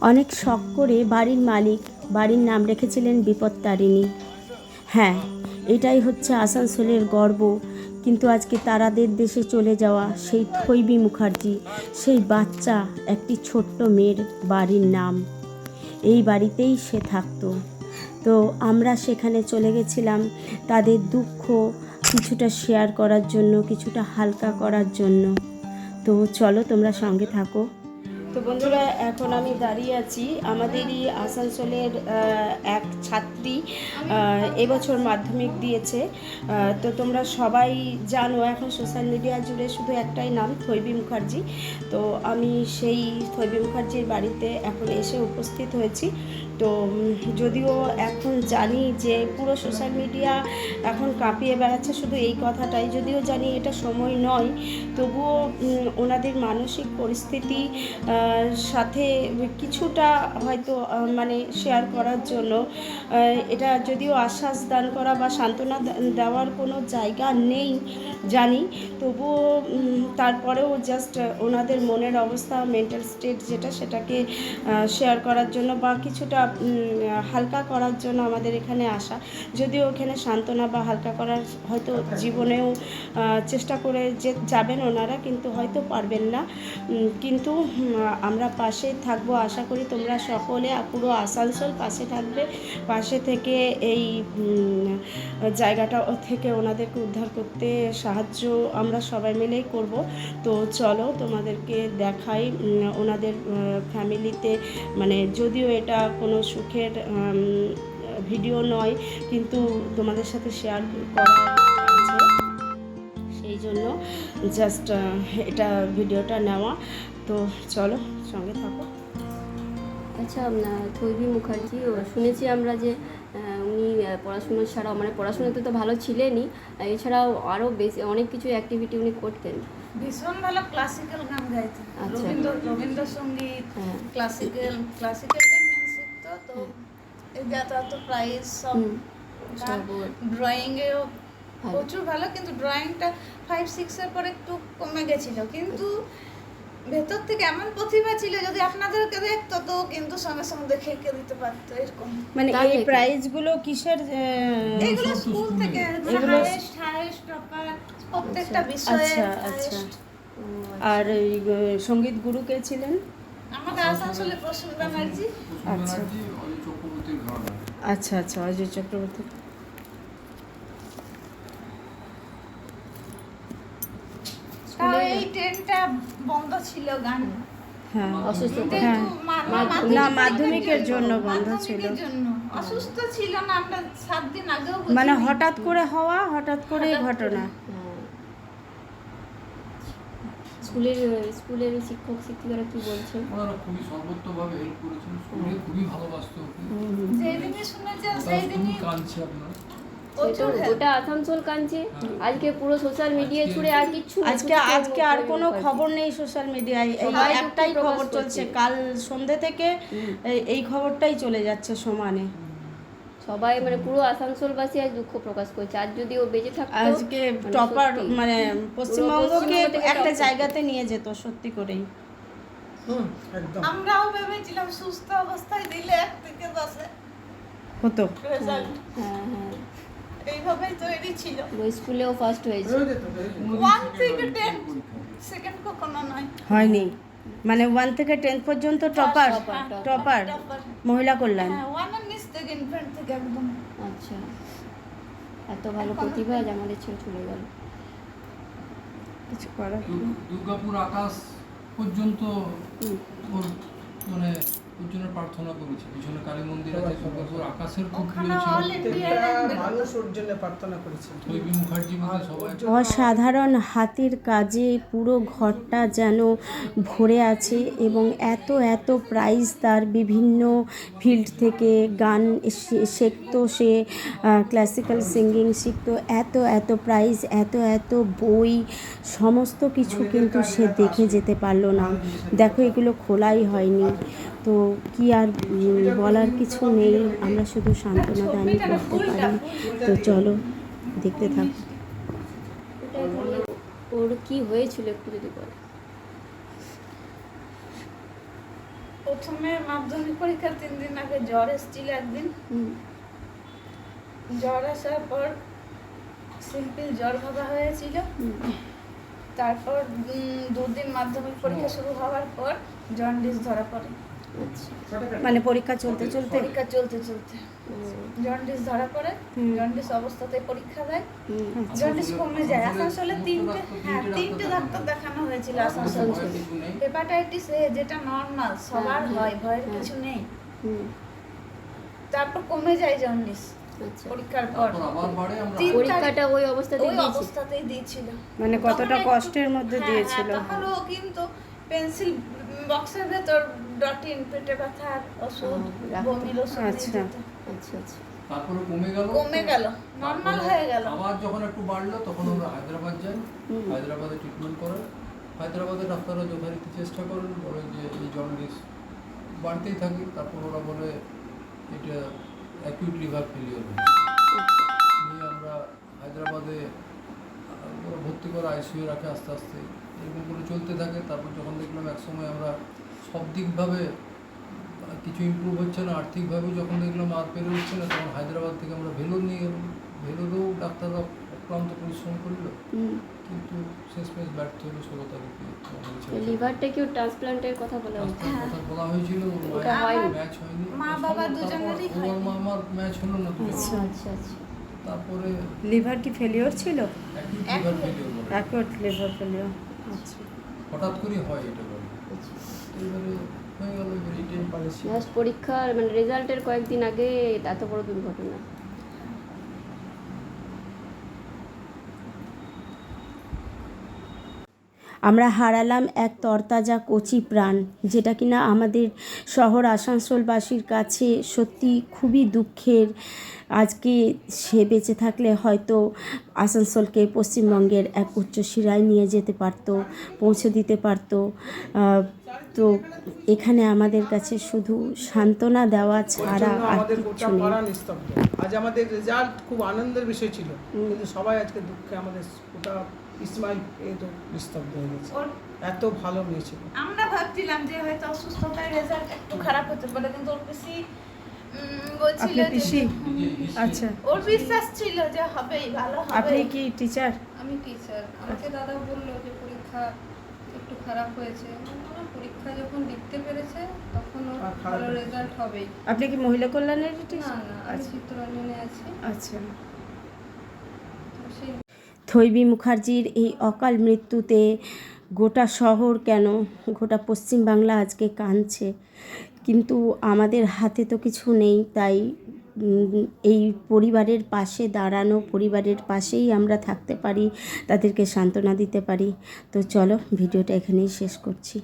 অনেক শখ করে বাড়ির মালিক, বাড়ির নাম রেখেছিলেন বিপত্তারিণী। হ্যাঁ এটাই হচ্ছে আসানসোলের গর্ব। কিন্তু আজকে তারাদের দেশে চলে যাওয়া সেই থৈবি মুখার্জি, সেই বাচ্চা, একটি ছোট্ট মেয়ের বাড়ির নাম। এই বাড়িতেই সে থাকতো। তো আমরা সেখানে চলে গেছিলাম তাদের দুঃখ কিছুটা শেয়ার করার জন্য, কিছুটা হালকা করার জন্য। তো চলো তোমরা সঙ্গে থাকো। তো বন্ধুরা, এখন আমি দাঁড়িয়ে আছি আমাদেরই আসানসোলের এক ছাত্রী এবছর মাধ্যমিক দিয়েছে। তো তোমরা সবাই জানো, এখন সোশ্যাল মিডিয়া জুড়ে শুধু একটাই নাম, থৈবি মুখার্জি। তো আমি সেই থৈবি মুখার্জির বাড়িতে এখন এসে উপস্থিত হয়েছি। তো যদিও এখন জানি যে পুরো সোশ্যাল মিডিয়া এখন কাঁপিয়ে বেড়াচ্ছে শুধু এই কথাটাই, যদিও জানি এটা সময় নয়। তবুও ওনাদের মানসিক পরিস্থিতি সাথে কিছুটা হয়তো মানে শেয়ার করার জন্য এটা যদিও আশ্বাস দান করা বা সান্ত্বনা দেওয়ার কোনো জায়গা নেই জানি। তবুও তারপরেও জাস্ট ওনাদের মনের অবস্থা মেন্টাল স্টেট যেটা সেটাকে শেয়ার করার জন্য বা কিছুটা হালকা করার জন্য আমাদের এখানে আসা। যদিও এখানে সান্ত্বনা বা হালকা করার হয়তো জীবনেও চেষ্টা করে যে, যাবেন ওনারা, কিন্তু হয়তো পারবেন না। কিন্তু আমরা পাশে থাকব। আশা করি তোমরা সকলে পুরো আসানসোল পাশে থাকবে। পাশে থেকে এই জায়গাটা থেকে ওনাদেরকে উদ্ধার করতে সাহায্য আমরা সবাই মিলেই করব। তো চলো তোমাদেরকে দেখাই ওনাদের ফ্যামিলিতে মানে যদিও এটা কোনো সুখের ভিডিও নয়, কিন্তু তোমাদের সাথে শেয়ার করা সেই জন্য জাস্ট এটা ভিডিওটা নেওয়া। তো চলো সঙ্গে থাকো। আচ্ছা থৈবী মুখার্জি ও শুনেছি আমরা যে উনি পড়াশুনো ছাড়াও মানে পড়াশোনাতে তো ভালো ছিলেনই এছাড়াও আরও বেশি অনেক কিছু অ্যাক্টিভিটি উনি করতেন। ভীষণ ভালো ক্লাসিক্যাল গান গাইতেন। আচ্ছা। রবীন্দ্র রবীন্দ্রসঙ্গীত হ্যাঁ। ক্লাসিক্যাল ক্লাসিক্যালটা মেন শিখতো তো এই যাতায়াত প্রাইজ সব সব ড্রয়িংয়েও প্রচুর ভালো কিন্তু ড্রয়িংটা ফাইভ সিক্সের পরে একটু কমে গেছিল। কিন্তু ভেতর থেকে এমন প্রতিভা ছিল যদি আপনাদেরকে দেখতো তো কিন্তু সঙ্গে সঙ্গে দেখে এঁকে দিতে পারতো এরকম। মানে এই নাকি? প্রাইজগুলো কিসের এগুলো স্কুল থেকে এগুলো- হাইয়েস্ট হাইয়েস্ট টপার প্রত্যেকটা বিষয়ে আচ্ছা। আচ্ছা। আর সংগীত গুরু কে ছিলেন? আমাদের আসানসোলে প্রসূন ব্যানার্জি। আচ্ছা। আচ্ছা আচ্ছা অজয় চক্রবর্তী। এই ট্রেনটা বন্ধ ছিল গান হ্যাঁ অসুস্থ হ্যাঁ। না, মাধ্যমিকের জন্য বন্ধ ছিল। অসুস্থ ছিল না আমরা সাত দিন আগেও মানে হঠাৎ করে হওয়া হঠাৎ করে ঘটনা। স্কুলের স্কুলের শিক্ষক শিক্ষিকারা কি বলছেন ওনারা খুবই সর্বোত্তভাবে হেল্প করেছেন স্কুলে খুবই ভালোবাসতো যেদিনই শুনেছে সেই দিনই কাঁদছে আপনার। গোটা আসানসোল কাঁদছে। আজকে পুরো সোশ্যাল মিডিয়া ছুড়ে আর কিচ্ছু আজকে আজকে আর কোনো খবর নেই সোশ্যাল মিডিয়ায় এই একটাই খবর চলছে। কাল সন্ধে থেকে এই- খবরটাই চলে যাচ্ছে সমানে। সবাই মানে পুরো আসানসোলবাসী আজ দুঃখ প্রকাশ করছে। আর যদি ও বেঁচে থাকতো আজকে মানে টপার মানে পশ্চিমবঙ্গকে পশ্চিমবঙ্গ থেকে একটা জায়গাতে নিয়ে যেত সত্যি করেই। আমরাও ভেবেছিলাম সুস্থ অবস্থায় দিলে এক থেকে দশে হতো হ্যাঁ হ্যাঁ। এইভাবেই তৈরি ছিল। ওই স্কুলেও ফার্স্ট হয়েছে। ওয়ান থেকে টেন সেকেন্ড কখনো নয়। হয়নি। মানে ওয়ান থেকে টেন পর্যন্ত টপার. টপার মহিলা কল্যাণ। হ্যাঁ আচ্ছা। এত ভালো প্রতিভা আজ আমাদের ছেড়ে চলে গেল। কিছু করার দুর্গাপুর আকাশ পর্যন্ত মানে জন্য প্রার্থনা করেছে। পিছনে কালী মন্দির আছে দুর্গাপুর আকাশের খুব মানুষ ওর জন্য প্রার্থনা করেছে। থৈবী মুখার্জি সবাই। অসাধারণ হাতের কাজে পুরো ঘরটা যেন ভরে আছে এবং এত এত প্রাইজ তার বিভিন্ন ফিল্ড থেকে গান শিখতো সে ক্লাসিক্যাল সিঙ্গিং শিখতো। এত এত প্রাইজ এত এত বই সমস্ত কিছু কিন্তু সে দেখে যেতে পারল না। দেখো এগুলো খোলাই হয়নি। তো কি আর বলার কিছু নেই। আমরা শুধু সান্ত্বনা দানই করতে পারি। তো চলো দেখতে থাকো। ওর কি হয়েছিল একটু যদি বল? প্রথমে মাধ্যমিক পরীক্ষার তিন দিন আগে জ্বর এসেছিল একদিন। জ্বর আসার পর সিম্পল জ্বর ভাবা হয়েছিল। তারপর দুদিন মাধ্যমিক পরীক্ষা শুরু হওয়ার পর জন্ডিস ধরা পড়ে। মানে পরীক্ষা চলতে চলতে? পরীক্ষা চলতে চলতে। জন্ডিস ধরা পড়ে জন্ডিস অবস্থাতে পরীক্ষা দেয়। জন্ডিস কমে যায়। আসানসোলে তিনটে হ্যাঁ তিনটে দেখানো ডাক্তার দেখানো হয়েছিল আসানসোলে। হেপাটাইটিস এ যেটা নর্মাল সবার হ্যাঁ, ভয়ের। কিছু নেই। তারপর কমে যায় জন্ডিস আচ্ছা। পরীক্ষার পর। পরীক্ষাটা ওই অবস্থাতেই অবস্থাতেই দিয়েছিল। মানে কতটা কষ্টের মধ্যে হ্যাঁ, দিয়েছিল। হ্যাঁ, তখন ও কিন্তু পেন্সিল বক্সের ভেতর ডটিন পেটে ব্যথার ওষুধ বমির ওষুধ আচ্ছা। আচ্ছা আচ্ছা। তারপরে কমে গেল? কমে গেল নর্মাল হয়ে গেল। আবার যখন একটু বাড়লো তখন আমরা হায়দ্রাবাদ যাই হায়দ্রাবাদে ট্রিটমেন্ট করে হায়দ্রাবাদে ডাক্তাররা যথারীতি চেষ্টা করেন বলে যে এই জন্ডিস বাড়তেই থাকে। তারপর ওরা বলে এটা অ্যাকিউট লিভার ফেলিওর নিয়ে আমরা হায়দ্রাবাদে ওরা ভর্তি করে আইসিইউ রাখে আস্তে আস্তে। এরকম করে চলতে থাকে। তারপর যখন দেখলাম একসময় আমরা সব দিকভাবে কিছু ইমপ্রুভ হচ্ছে না। আর্থিকভাবে যখন দেখলাম আর পেরে উঠছে না তখন হায়দ্রাবাদ থেকে আমরা ভেলোর নিয়ে গেলাম। ভেলোরেও ডাক্তাররা অক্লান্ত পরিশ্রম করল। কিন্তু শেষমেশ ব্যর্থ হলো ষোলো তারিখে। লিভারটা কেউ ট্রান্সপ্লান্টের কথা বলা হচ্ছে রাস্তার কথা বলা হয়েছিল। ম্যাচ হয়নি। মা বাবা দুজনেরই হয়নি। মা আমার ম্যাচ হলো না আচ্ছা আচ্ছা আচ্ছা। তারপরে লিভার কি ফেলিওর ছিল? Acute liver failure liver failure আচ্ছা। হঠাৎ করে হয় এটা। পরীক্ষার মানে রেজাল্টের কয়েকদিন আগে এত বড় দুর্ঘটনা। আমরা হারালাম এক তরতাজা কচি প্রাণ যেটা কিনা আমাদের শহর আসানসোলবাসীর কাছে সত্যি খুবই দুঃখের। আজকে সে বেঁচে থাকলে হয়তো আসানসোলকে পশ্চিমবঙ্গের এক উচ্চ শিরায় নিয়ে যেতে পারতো পৌঁছে দিতে পারতো। তো এখানে আমাদের কাছে শুধু সান্ত্বনা দেওয়া ছাড়া আর গোটা নেই। আজ আমাদের রেজাল্ট খুব আনন্দের বিষয় ছিল। কিন্তু সবাই আজকে দুঃখে আমাদের গোটা ইসমাইল এ তো নিস্তব্ধ হয়ে গেছে। ওর এত ভালো মেয়ে ছিল। আমরা ভাবছিলাম যে হয়তো অসুস্থতার রেজাল্ট একটু খারাপ হতে পারে কিন্তু ওর পিসি বলছিল পিসি? আচ্ছা। ওর বিশ্বাস ছিল যে হবেই ভালো হবে। আপনি কি টিচার আমি টিচার আমাকে দাদা বলল যে পরীক্ষা একটু খারাপ হয়েছে। পরীক্ষা যখন লিখতে পেরেছে তখন ওর ভালো রেজাল্ট হবেই। আপনি কি মহিলা কল্যাণের না টিচার না আমি আচ্ছা। চিত্তরঞ্জনে আছি। আচ্ছা। থৈবী মুখার্জির এই অকাল মৃত্যুতে গোটা শহর কেন, গোটা পশ্চিমবাংলা আজকে কাঁদছে। কিন্তু আমাদের হাতে তো কিছু নেই, তাই এই পরিবারের পাশে দাঁড়ানো, পরিবারের পাশেই আমরা থাকতে পারি, তাদেরকে সান্ত্বনা দিতে পারি। তো চলো, ভিডিওটা এখানেই শেষ করছি।